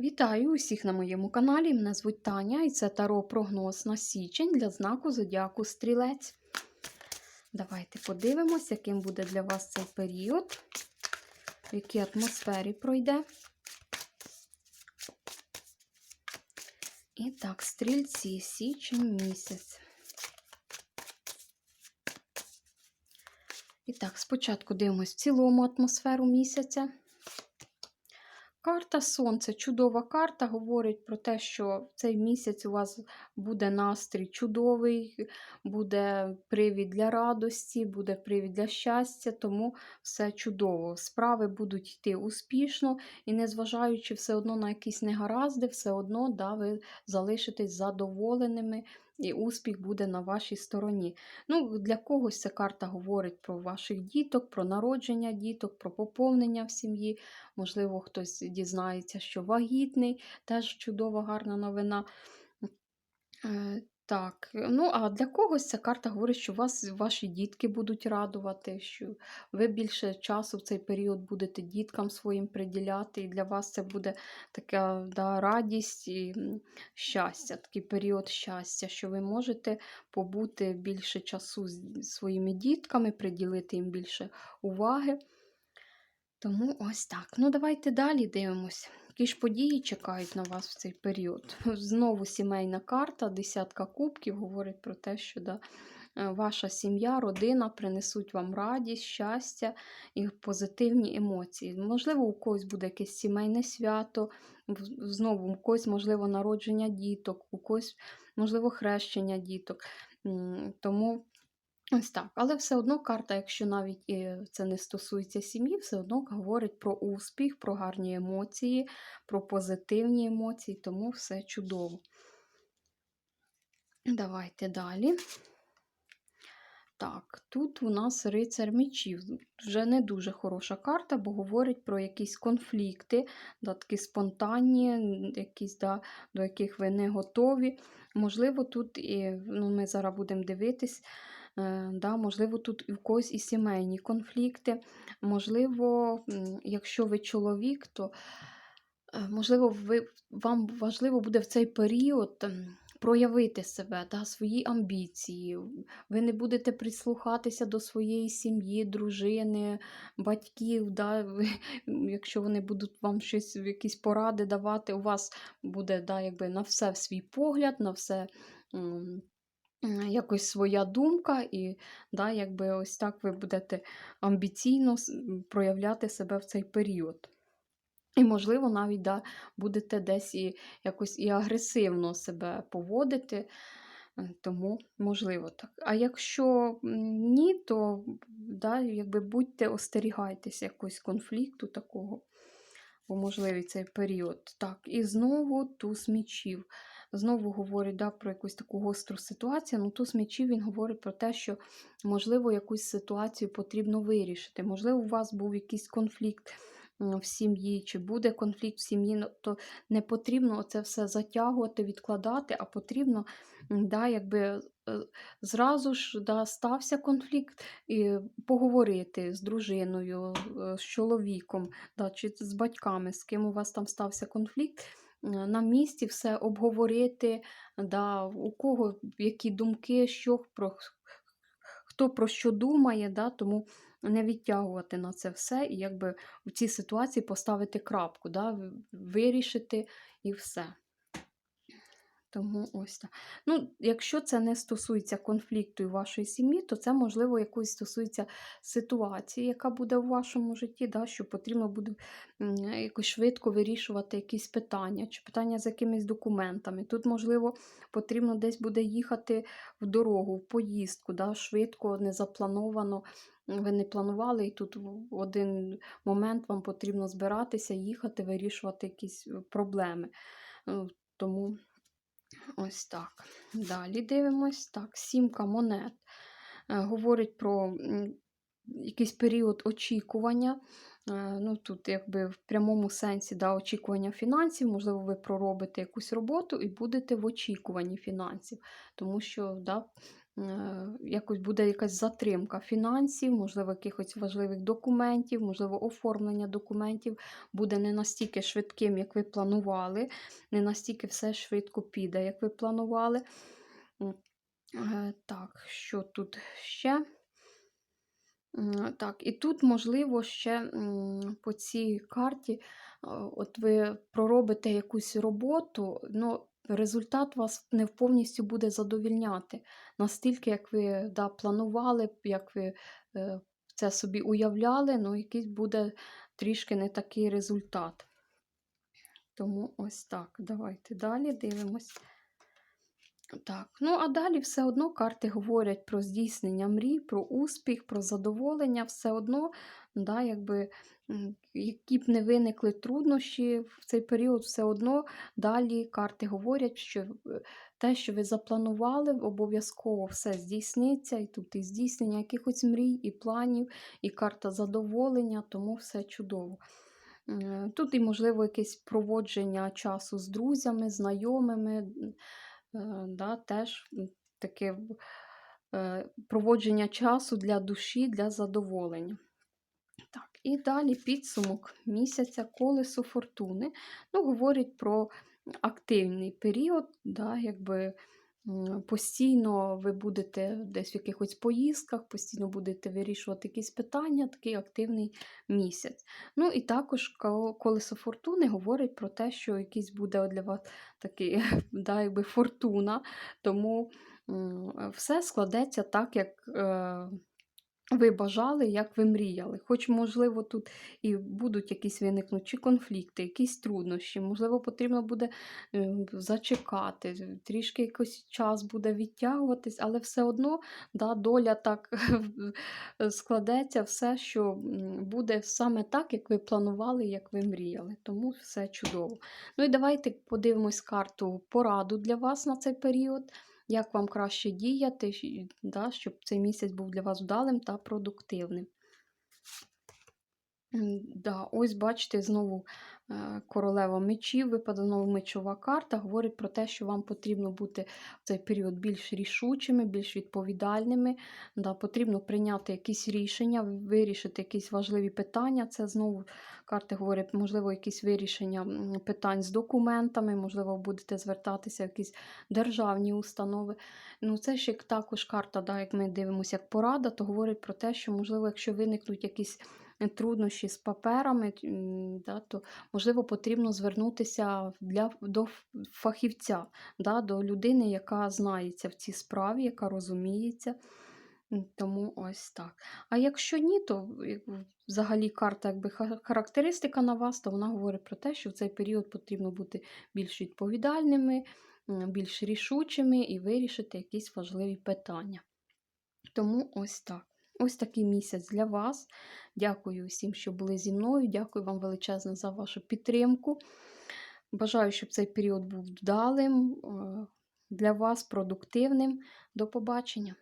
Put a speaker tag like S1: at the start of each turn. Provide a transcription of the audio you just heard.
S1: Вітаю усіх на моєму каналі. Мене звуть Таня і це таро прогноз на січень для знаку Зодіаку Стрілець. Давайте подивимось, яким буде для вас цей період, в якій атмосфері пройде. І так, стрільці, січень місяць. І так, спочатку дивимось в цілому атмосферу місяця. Карта Сонце, чудова карта, говорить про те, що цей місяць у вас буде настрій чудовий, буде привід для радості, буде привід для щастя, тому все чудово. Справи будуть йти успішно і, незважаючи все одно на якісь негаразди, все одно да, ви залишитесь задоволеними. І успіх буде на вашій стороні. Ну, Для когось ця карта говорить про ваших діток, про народження діток, про поповнення в сім'ї. Можливо, хтось дізнається, що вагітний, теж чудова, гарна новина. Е, Так, ну а для когось ця карта говорить, що вас ваші дітки будуть радувати, що ви більше часу в цей період будете діткам своїм приділяти, і для вас це буде така да, радість і щастя, такий період щастя, що ви можете побути більше часу з своїми дітками, приділити їм більше уваги. Тому ось так. Ну, давайте далі дивимось. Які ж події чекають на вас в цей період? Знову сімейна карта, десятка кубків говорить про те, що да, е, ваша сім'я, родина принесуть вам радість, щастя і позитивні емоції. Можливо, у когось буде якесь сімейне свято, знову у когось, можливо, народження діток, у когось, можливо, хрещення діток. Тому Ось так, але все одно карта, якщо навіть і це не стосується сім'ї, все одно говорить про успіх, про гарні емоції, про позитивні емоції, тому все чудово. Давайте далі. Так, тут у нас рицар мечів. Вже не дуже хороша карта, бо говорить про якісь конфлікти, да, такі спонтанні, якісь, да, до яких ви не готові. Можливо, тут і ну, ми зараз будемо дивитись. Е, да, Можливо, тут у когось і сімейні конфлікти. Можливо, якщо ви чоловік, то е, можливо, ви, вам важливо буде в цей період проявити себе, да, свої амбіції. Ви не будете прислухатися до своєї сім'ї, дружини, батьків. Да, ви, Якщо вони будуть вам щось, якісь поради давати, у вас буде да, якби на все свій погляд, на все якось своя думка, і да, якби ось так ви будете амбіційно проявляти себе в цей період. І, можливо, навіть да, будете десь і якось і агресивно себе поводити, е, тому можливо так. А якщо ні, то да, якби будьте остерігайтеся якогось конфлікту такого, бо можливий цей період. Так, і знову туз мічів знову говорить да, про якусь таку гостру ситуацію. Ну, туз мечів він говорить про те, що, можливо, якусь ситуацію потрібно вирішити. Можливо, у вас був якийсь конфлікт в сім'ї, чи буде конфлікт в сім'ї, ну, то не потрібно це все затягувати, відкладати, а потрібно да, якби е, зразу ж да, стався конфлікт і поговорити з дружиною, е, з чоловіком, да, чи з батьками, з ким у вас там стався конфлікт на місці все обговорити, да, у кого які думки, що про хто про що думає, да, тому не відтягувати на це все і якби в цій ситуації поставити крапку, да, вирішити і все. Тому ось так. Ну, Якщо це не стосується конфлікту і вашої сім'ї, то це, можливо, якоїсь стосується ситуації, яка буде в вашому житті, да, що потрібно буде якось швидко вирішувати якісь питання, чи питання з якимись документами. Тут, можливо, потрібно десь буде їхати в дорогу, в поїздку, да, швидко, незаплановано. Ви не планували, і тут в один момент вам потрібно збиратися, їхати, вирішувати якісь е, проблеми. Е, тому Ось так. Далі дивимось. Так, сімка монет. Е, говорить про якийсь період очікування. Е, ну, Тут, якби в прямому сенсі да, очікування фінансів, можливо, ви проробите якусь роботу і будете в очікуванні фінансів. Тому що да, якось буде якась затримка фінансів, можливо, якихось важливих документів, можливо, оформлення документів буде не настільки швидким, як ви планували, не настільки все швидко піде, як ви планували. Е, Так, що тут ще? Так, і тут, можливо, ще по цій карті, е, от ви проробите якусь роботу, ну, результат вас не повністю буде задовільняти. Настільки, як ви да, планували, як ви е, це собі уявляли, ну, якийсь буде трішки не такий результат. Тому ось так. Давайте далі дивимось. Так, ну а далі все одно карти говорять про здійснення мрій, про успіх, про задоволення, все одно, да, якби, які б не виникли труднощі в цей період, все одно далі карти говорять, що е, те, що ви запланували, обов'язково все здійсниться, і тут і здійснення якихось мрій, і планів, і карта задоволення, тому все чудово. Тут і, можливо, якесь проводження часу з друзями, знайомими. Е, да, теж таке е, проводження часу для душі, для задоволення. Так, і далі підсумок місяця колесо фортуни. Ну, говорить про активний період, да, якби постійно ви будете десь в якихось поїздках, постійно будете вирішувати якісь питання, такий активний місяць. Ну і також колесо фортуни говорить про те, що якийсь буде для вас такий да, якби фортуна, тому все складеться так, як. Ви бажали, як ви мріяли. Хоч, можливо, тут і будуть якісь виникнуть чи конфлікти, якісь труднощі, можливо, потрібно буде е, зачекати, трішки якийсь час буде відтягуватись, але все одно да, доля так складеться, все, що буде саме так, як ви планували, як ви мріяли. Тому все чудово. Ну і давайте подивимось карту пораду для вас на цей період як вам краще діяти, да, щоб цей місяць був для вас вдалим та продуктивним. Да, ось бачите, знову е, королева мечів, випадає знову мечова карта, говорить про те, що вам потрібно бути в цей період більш рішучими, більш відповідальними. Да, потрібно прийняти якісь рішення, вирішити якісь важливі питання. Це знову карти говорять, можливо, якісь вирішення питань з документами, можливо, будете звертатися в якісь державні установи. Ну, це ще також карта, да, як ми дивимося, як порада, то говорить про те, що, можливо, якщо виникнуть якісь труднощі з паперами, да, то можливо потрібно звернутися для, до фахівця, да, до людини, яка знається в цій справі, яка розуміється. Тому ось так. А якщо ні, то взагалі карта якби характеристика на вас, то вона говорить про те, що в цей період потрібно бути більш відповідальними, більш рішучими і вирішити якісь важливі питання. Тому ось так. Ось такий місяць для вас. Дякую всім, що були зі мною. Дякую вам величезно за вашу підтримку. Бажаю, щоб цей період був вдалим, е, для вас продуктивним. До побачення!